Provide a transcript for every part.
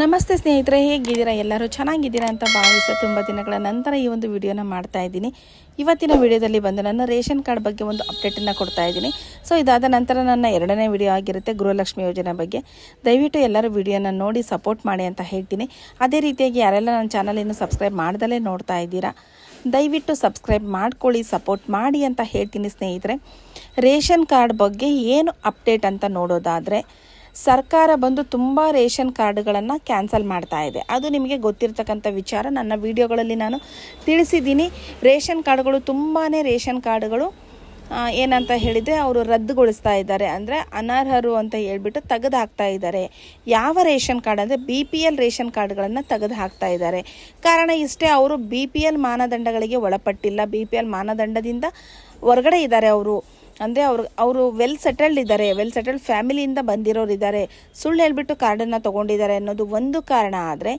ನಮಸ್ತೆ ಸ್ನೇಹಿತರೆ, ಹೇಗಿದ್ದೀರಾ? ಎಲ್ಲರೂ ಚೆನ್ನಾಗಿದ್ದೀರಾ ಅಂತ ಭಾವಿಸೋ ತುಂಬ ದಿನಗಳ ನಂತರ ಈ ಒಂದು ವಿಡಿಯೋನ ಮಾಡ್ತಾ ಇದ್ದೀನಿ. ಇವತ್ತಿನ ವಿಡಿಯೋದಲ್ಲಿ ಬಂದು ನನ್ನ ರೇಷನ್ ಕಾರ್ಡ್ ಬಗ್ಗೆ ಒಂದು ಅಪ್ಡೇಟನ್ನು ಕೊಡ್ತಾ ಇದ್ದೀನಿ. ಸೊ ಇದಾದ ನಂತರ ನನ್ನ ಎರಡನೇ ವಿಡಿಯೋ ಆಗಿರುತ್ತೆ ಗೃಹಲಕ್ಷ್ಮಿ ಯೋಜನೆ ಬಗ್ಗೆ. ದಯವಿಟ್ಟು ಎಲ್ಲರೂ ವಿಡಿಯೋನ ನೋಡಿ ಸಪೋರ್ಟ್ ಮಾಡಿ ಅಂತ ಹೇಳ್ತೀನಿ. ಅದೇ ರೀತಿಯಾಗಿ ಯಾರೆಲ್ಲ ನನ್ನ ಚಾನಲನ್ನು ಸಬ್ಸ್ಕ್ರೈಬ್ ಮಾಡ್ದಲೇ ನೋಡ್ತಾ ಇದ್ದೀರಾ, ದಯವಿಟ್ಟು ಸಬ್ಸ್ಕ್ರೈಬ್ ಮಾಡ್ಕೊಳ್ಳಿ, ಸಪೋರ್ಟ್ ಮಾಡಿ ಅಂತ ಹೇಳ್ತೀನಿ ಸ್ನೇಹಿತರೆ. ರೇಷನ್ ಕಾರ್ಡ್ ಬಗ್ಗೆ ಏನು ಅಪ್ಡೇಟ್ ಅಂತ ನೋಡೋದಾದರೆ ಸರ್ಕಾರ ಬಂದು ತುಂಬ ರೇಷನ್ ಕಾರ್ಡ್ಗಳನ್ನು ಕ್ಯಾನ್ಸಲ್ ಮಾಡ್ತಾ ಇದೆ. ಅದು ನಿಮಗೆ ಗೊತ್ತಿರತಕ್ಕಂಥ ವಿಚಾರ. ನನ್ನ ವಿಡಿಯೋಗಳಲ್ಲಿ ನಾನು ತಿಳಿಸಿದ್ದೀನಿ. ರೇಷನ್ ಕಾರ್ಡ್ಗಳು ತುಂಬಾ ರೇಷನ್ ಕಾರ್ಡ್ಗಳು ಏನಂತ ಹೇಳಿದರೆ ಅವರು ರದ್ದುಗೊಳಿಸ್ತಾ ಇದ್ದಾರೆ. ಅಂದರೆ ಅನರ್ಹರು ಅಂತ ಹೇಳಿಬಿಟ್ಟು ತೆಗೆದು ಹಾಕ್ತಾ ಇದ್ದಾರೆ. ಯಾವ ರೇಷನ್ ಕಾರ್ಡ್ ಅಂದರೆ ಬಿ ಪಿ ಎಲ್ ರೇಷನ್ ಕಾರ್ಡ್ಗಳನ್ನು ತೆಗೆದು ಹಾಕ್ತಾ ಇದ್ದಾರೆ. ಕಾರಣ ಇಷ್ಟೇ, ಅವರು ಬಿ ಪಿ ಎಲ್ ಮಾನದಂಡಗಳಿಗೆ ಒಳಪಟ್ಟಿಲ್ಲ. ಬಿ ಪಿ ಎಲ್ ಮಾನದಂಡದಿಂದ ಹೊರಗಡೆ ಇದ್ದಾರೆ ಅವರು. ಅಂದರೆ ಅವರು ಅವರು ವೆಲ್ ಸೆಟಲ್ಡ್ ಇದ್ದಾರೆ ವೆಲ್ ಸೆಟಲ್ಡ್ ಫ್ಯಾಮಿಲಿಯಿಂದ ಬಂದಿರೋರು ಇದ್ದಾರೆ. ಸುಳ್ಳು ಹೇಳಿಬಿಟ್ಟು ಕಾರ್ಡನ್ನು ತೊಗೊಂಡಿದ್ದಾರೆ ಅನ್ನೋದು ಒಂದು ಕಾರಣ ಆದರೆ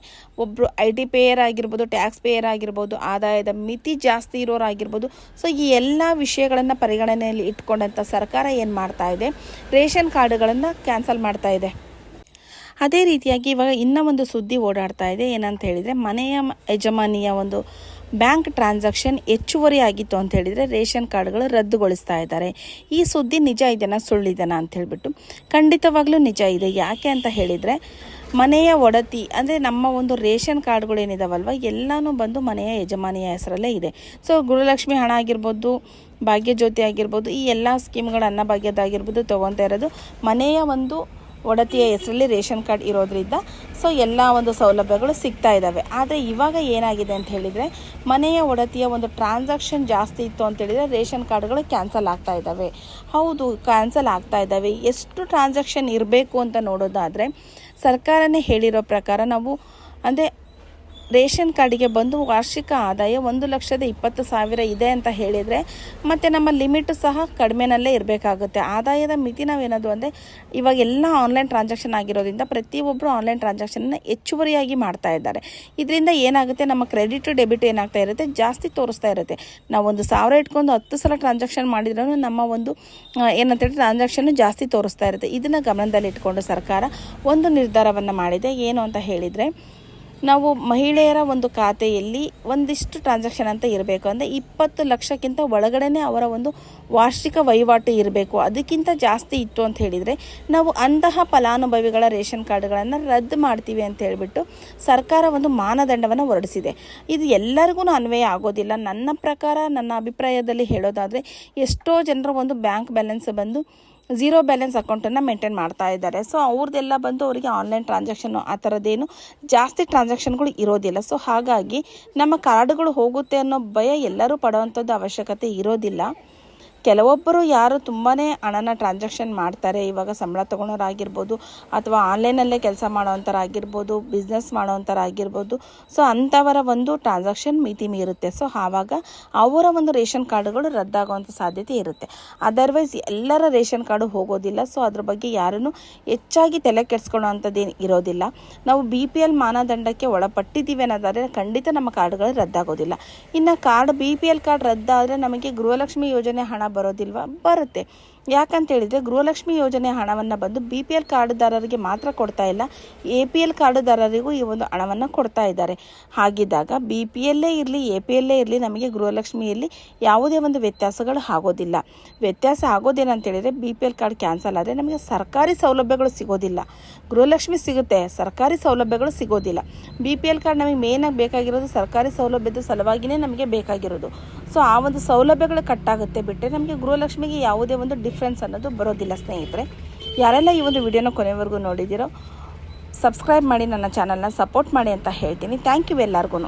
ಒಬ್ಬರು ಐ ಟಿ ಪೇಯರ್ ಆಗಿರ್ಬೋದು ಟ್ಯಾಕ್ಸ್ ಪೇಯರ್ ಆಗಿರ್ಬೋದು, ಆದಾಯದ ಮಿತಿ ಜಾಸ್ತಿ ಇರೋರಾಗಿರ್ಬೋದು. ಸೊ ಈ ಎಲ್ಲ ವಿಷಯಗಳನ್ನು ಪರಿಗಣನೆಯಲ್ಲಿ ಇಟ್ಕೊಂಡಂಥ ಸರ್ಕಾರ ಏನು ಮಾಡ್ತಾ ಇದೆ? ರೇಷನ್ ಕಾರ್ಡ್ಗಳನ್ನು ಕ್ಯಾನ್ಸಲ್ ಮಾಡ್ತಾ ಇದೆ. ಅದೇ ರೀತಿಯಾಗಿ ಇವಾಗ ಇನ್ನೂ ಒಂದು ಸುದ್ದಿ ಓಡಾಡ್ತಾ ಇದೆ. ಏನಂತ ಹೇಳಿದರೆ, ಮನೆಯ ಯಜಮಾನಿಯ ಒಂದು ಬ್ಯಾಂಕ್ ಟ್ರಾನ್ಸಾಕ್ಷನ್ ಹೆಚ್ಚುವರಿ ಆಗಿತ್ತು ಅಂತ ಹೇಳಿದರೆ ರೇಷನ್ ಕಾರ್ಡ್ಗಳು ರದ್ದುಗೊಳಿಸ್ತಾ ಇದ್ದಾರೆ. ಈ ಸುದ್ದಿ ನಿಜ ಇದೆಯಾ ಸುಳ್ಳಿದೆನಾ ಅಂತ ಹೇಳಿಬಿಟ್ಟು ಖಂಡಿತವಾಗ್ಲೂ ನಿಜ ಇದೆ. ಯಾಕೆ ಅಂತ ಹೇಳಿದರೆ ಮನೆಯ ಒಡತಿ ಅಂದರೆ ನಮ್ಮ ಒಂದು ರೇಷನ್ ಕಾರ್ಡ್ಗಳು ಏನಿದಾವಲ್ವ, ಎಲ್ಲನೂ ಬಂದು ಮನೆಯ ಯಜಮಾನಿಯ ಹೆಸರಲ್ಲೇ ಇದೆ. ಸೊ ಗುರುಲಕ್ಷ್ಮಿ ಹಣ ಆಗಿರ್ಬೋದು, ಭಾಗ್ಯಜ್ಯೋತಿ ಆಗಿರ್ಬೋದು, ಈ ಎಲ್ಲ ಸ್ಕೀಮ್ಗಳು ಅನ್ನಭಾಗ್ಯದಾಗಿರ್ಬೋದು ತೊಗೊತಾ ಇರೋದು ಮನೆಯ ಒಂದು ಒಡತಿಯ ಹೆಸರಲ್ಲಿ ರೇಷನ್ ಕಾರ್ಡ್ ಇರೋದ್ರಿಂದ ಸೊ ಎಲ್ಲ ಒಂದು ಸೌಲಭ್ಯಗಳು ಸಿಗ್ತಾ ಇದ್ದಾವೆ ಆದರೆ ಇವಾಗ ಏನಾಗಿದೆ ಅಂತ ಹೇಳಿದರೆ ಮನೆಯ ಒಡತಿಯ ಒಂದು ಟ್ರಾನ್ಸಾಕ್ಷನ್ ಜಾಸ್ತಿ ಇತ್ತು ಅಂತ ಹೇಳಿದರೆ ರೇಷನ್ ಕಾರ್ಡ್ಗಳು ಕ್ಯಾನ್ಸಲ್ ಆಗ್ತಾ ಇದ್ದಾವೆ ಹೌದು ಕ್ಯಾನ್ಸಲ್ ಆಗ್ತಾ ಇದ್ದಾವೆ ಎಷ್ಟು ಟ್ರಾನ್ಸಾಕ್ಷನ್ ಇರಬೇಕು ಅಂತ ನೋಡೋದಾದರೆ ಸರ್ಕಾರನೇ ಹೇಳಿರೋ ಪ್ರಕಾರ ನಾವು ಅಂದರೆ ರೇಷನ್ ಕಾರ್ಡಿಗೆ ಬಂದು ವಾರ್ಷಿಕ ಆದಾಯ ಒಂದು ಲಕ್ಷದ ಇಪ್ಪತ್ತು ಸಾವಿರ ಇದೆ ಅಂತ ಹೇಳಿದರೆ ಮತ್ತು ನಮ್ಮ ಲಿಮಿಟ್ ಸಹ ಕಡಿಮೆನಲ್ಲೇ ಇರಬೇಕಾಗುತ್ತೆ. ಆದಾಯದ ಮಿತಿ ನಾವೇನದು ಅಂದರೆ ಇವಾಗ ಎಲ್ಲ ಆನ್ಲೈನ್ ಟ್ರಾನ್ಸಾಕ್ಷನ್ ಆಗಿರೋದ್ರಿಂದ ಪ್ರತಿಯೊಬ್ಬರು ಆನ್ಲೈನ್ ಟ್ರಾನ್ಸಾಕ್ಷನ್ನ ಹೆಚ್ಚುವರಿಯಾಗಿ ಮಾಡ್ತಾ ಇದ್ದಾರೆ. ಇದರಿಂದ ಏನಾಗುತ್ತೆ? ನಮ್ಮ ಕ್ರೆಡಿಟ್ ಡೆಬಿಟ್ ಏನಾಗ್ತಾ ಇರುತ್ತೆ? ಜಾಸ್ತಿ ತೋರಿಸ್ತಾ ಇರುತ್ತೆ. ನಾವು ಒಂದು ಸಾವಿರ ಇಟ್ಕೊಂಡು ಹತ್ತು ಸಲ ಟ್ರಾನ್ಸಾಕ್ಷನ್ ಮಾಡಿದ್ರೂ ನಮ್ಮ ಒಂದು ಏನಂತೇಳಿ ಟ್ರಾನ್ಸಾಕ್ಷನ್ ಜಾಸ್ತಿ ತೋರಿಸ್ತಾ ಇರುತ್ತೆ. ಇದನ್ನು ಗಮನದಲ್ಲಿಟ್ಕೊಂಡು ಸರ್ಕಾರ ಒಂದು ನಿರ್ಧಾರವನ್ನು ಮಾಡಿದೆ. ಏನು ಅಂತ ಹೇಳಿದರೆ ನಾವು ಮಹಿಳೆಯರ ಒಂದು ಖಾತೆಯಲ್ಲಿ ಒಂದಿಷ್ಟು ಟ್ರಾನ್ಸಾಕ್ಷನ್ ಅಂತ ಇರಬೇಕು. ಅಂದರೆ ಇಪ್ಪತ್ತು ಲಕ್ಷಕ್ಕಿಂತ ಒಳಗಡೆ ಅವರ ಒಂದು ವಾರ್ಷಿಕ ವಹಿವಾಟು ಇರಬೇಕು. ಅದಕ್ಕಿಂತ ಜಾಸ್ತಿ ಇತ್ತು ಅಂತ ಹೇಳಿದರೆ ನಾವು ಅಂತಹ ಫಲಾನುಭವಿಗಳ ರೇಷನ್ ಕಾರ್ಡ್ಗಳನ್ನು ರದ್ದು ಮಾಡ್ತೀವಿ ಅಂತ ಹೇಳಿಬಿಟ್ಟು ಸರ್ಕಾರ ಒಂದು ಮಾನದಂಡವನ್ನು ಹೊರಡಿಸಿದೆ. ಇದು ಎಲ್ಲರಿಗೂ ಅನ್ವಯ ಆಗೋದಿಲ್ಲ. ನನ್ನ ಪ್ರಕಾರ, ನನ್ನ ಅಭಿಪ್ರಾಯದಲ್ಲಿ ಹೇಳೋದಾದರೆ ಎಷ್ಟೋ ಜನರ ಒಂದು ಬ್ಯಾಂಕ್ ಬ್ಯಾಲೆನ್ಸ್ ಬಂದು ಝೀರೋ ಬ್ಯಾಲೆನ್ಸ್ ಅಕೌಂಟನ್ನು ಮೇಂಟೈನ್ ಮಾಡ್ತಾ ಇದ್ದಾರೆ. ಸೊ ಅವ್ರದ್ದೆಲ್ಲ ಬಂದು ಅವರಿಗೆ ಆನ್ಲೈನ್ ಟ್ರಾನ್ಸಾಕ್ಷನ್ ಆ ಥರದ್ದೇನು ಜಾಸ್ತಿ ಟ್ರಾನ್ಸಾಕ್ಷನ್ಗಳು ಇರೋದಿಲ್ಲ. ಸೊ ಹಾಗಾಗಿ ನಮ್ಮ ಕಾರ್ಡ್ಗಳು ಹೋಗುತ್ತೆ ಅನ್ನೋ ಭಯ ಎಲ್ಲರೂ ಪಡುವಂಥದ್ದು ಅವಶ್ಯಕತೆ ಇರೋದಿಲ್ಲ. ಕೆಲವೊಬ್ಬರು ಯಾರು ತುಂಬಾ ಹಣನ ಟ್ರಾನ್ಸಾಕ್ಷನ್ ಮಾಡ್ತಾರೆ, ಇವಾಗ ಸಂಬಳ ತೊಗೊಳೋರಾಗಿರ್ಬೋದು ಅಥವಾ ಆನ್ಲೈನಲ್ಲೇ ಕೆಲಸ ಮಾಡೋವಂಥರಾಗಿರ್ಬೋದು ಬಿಸ್ನೆಸ್ ಮಾಡೋವಂಥರಾಗಿರ್ಬೋದು ಸೊ ಅಂಥವರ ಒಂದು ಟ್ರಾನ್ಸಾಕ್ಷನ್ ಮಿತಿ ಮೀರುತ್ತೆ. ಸೊ ಆವಾಗ ಅವರ ಒಂದು ರೇಷನ್ ಕಾರ್ಡುಗಳು ರದ್ದಾಗುವಂಥ ಸಾಧ್ಯತೆ ಇರುತ್ತೆ. ಅದರ್ವೈಸ್ ಎಲ್ಲರ ರೇಷನ್ ಕಾರ್ಡು ಹೋಗೋದಿಲ್ಲ. ಸೊ ಅದ್ರ ಬಗ್ಗೆ ಯಾರನ್ನು ಹೆಚ್ಚಾಗಿ ತಲೆ ಕೆಡಿಸ್ಕೊಳ್ಳೋ ಇರೋದಿಲ್ಲ. ನಾವು ಬಿ ಪಿ ಎಲ್ ಮಾನದಂಡಕ್ಕೆ ಒಳಪಟ್ಟಿದ್ದೀವಿ ಅನ್ನೋದಾದರೆ ಖಂಡಿತ ನಮ್ಮ ಕಾರ್ಡ್ಗಳು ರದ್ದಾಗೋದಿಲ್ಲ. ಇನ್ನು card B P L card ರದ್ದಾದರೆ ನಮಗೆ ಗೃಹಲಕ್ಷ್ಮಿ ಯೋಜನೆ ಹಣ ಬರೋದಿಲ್ವಾ? ಬರುತ್ತೆ. ಯಾಕಂತ ಹೇಳಿದರೆ ಗೃಹಲಕ್ಷ್ಮಿ ಯೋಜನೆ ಹಣವನ್ನು ಬಂದು ಬಿ ಪಿ ಎಲ್ ಕಾರ್ಡ್ದಾರರಿಗೆ ಮಾತ್ರ ಕೊಡ್ತಾ ಇಲ್ಲ. ಎ ಪಿ ಎಲ್ ಕಾರ್ಡ್ದಾರರಿಗೂ ಈ ಒಂದು ಹಣವನ್ನು ಕೊಡ್ತಾ ಇದ್ದಾರೆ. ಹಾಗಿದ್ದಾಗ ಬಿ ಪಿ ಎಲ್ಲೇ ಇರಲಿ ಎ ಪಿ ಎಲ್ಲೇ ಇರಲಿ, ನಮಗೆ ಗೃಹಲಕ್ಷ್ಮಿಯಲ್ಲಿ ಯಾವುದೇ ಒಂದು ವ್ಯತ್ಯಾಸಗಳು ಆಗೋದಿಲ್ಲ. ವ್ಯತ್ಯಾಸ ಆಗೋದೇನಂತೇಳಿದರೆ B P L card cancel ಆದರೆ ನಮಗೆ ಸರ್ಕಾರಿ ಸೌಲಭ್ಯಗಳು ಸಿಗೋದಿಲ್ಲ. ಗೃಹಲಕ್ಷ್ಮಿ ಸಿಗುತ್ತೆ, ಸರ್ಕಾರಿ ಸೌಲಭ್ಯಗಳು ಸಿಗೋದಿಲ್ಲ. ಬಿ ಪಿ ಎಲ್ ಕಾರ್ಡ್ ನಮಗೆ ಮೇನಾಗಿ ಬೇಕಾಗಿರೋದು ಸರ್ಕಾರಿ ಸೌಲಭ್ಯದ ಸಲುವಾಗಿಯೇ ನಮಗೆ ಬೇಕಾಗಿರೋದು. ಸೊ ಆ ಒಂದು ಸೌಲಭ್ಯಗಳು ಕಟ್ಟಾಗುತ್ತೆ ಬಿಟ್ಟರೆ ನಮಗೆ ಗೃಹಲಕ್ಷ್ಮಿಗೆ ಯಾವುದೇ ಒಂದು ಡಿಫ್ರೆನ್ಸ್ ಅನ್ನೋದು ಬರೋದಿಲ್ಲ ಸ್ನೇಹಿತರೆ. ಯಾರೆಲ್ಲ ಈ ಒಂದು ವಿಡಿಯೋನ ಕೊನೆವರೆಗೂ ನೋಡಿದ್ದೀರೋ ಸಬ್ಸ್ಕ್ರೈಬ್ ಮಾಡಿ ನನ್ನ ಚಾನಲ್ನ ಸಪೋರ್ಟ್ ಮಾಡಿ ಅಂತ ಹೇಳ್ತೀನಿ. ಥ್ಯಾಂಕ್ ಯು ಎಲ್ಲರಿಗೂ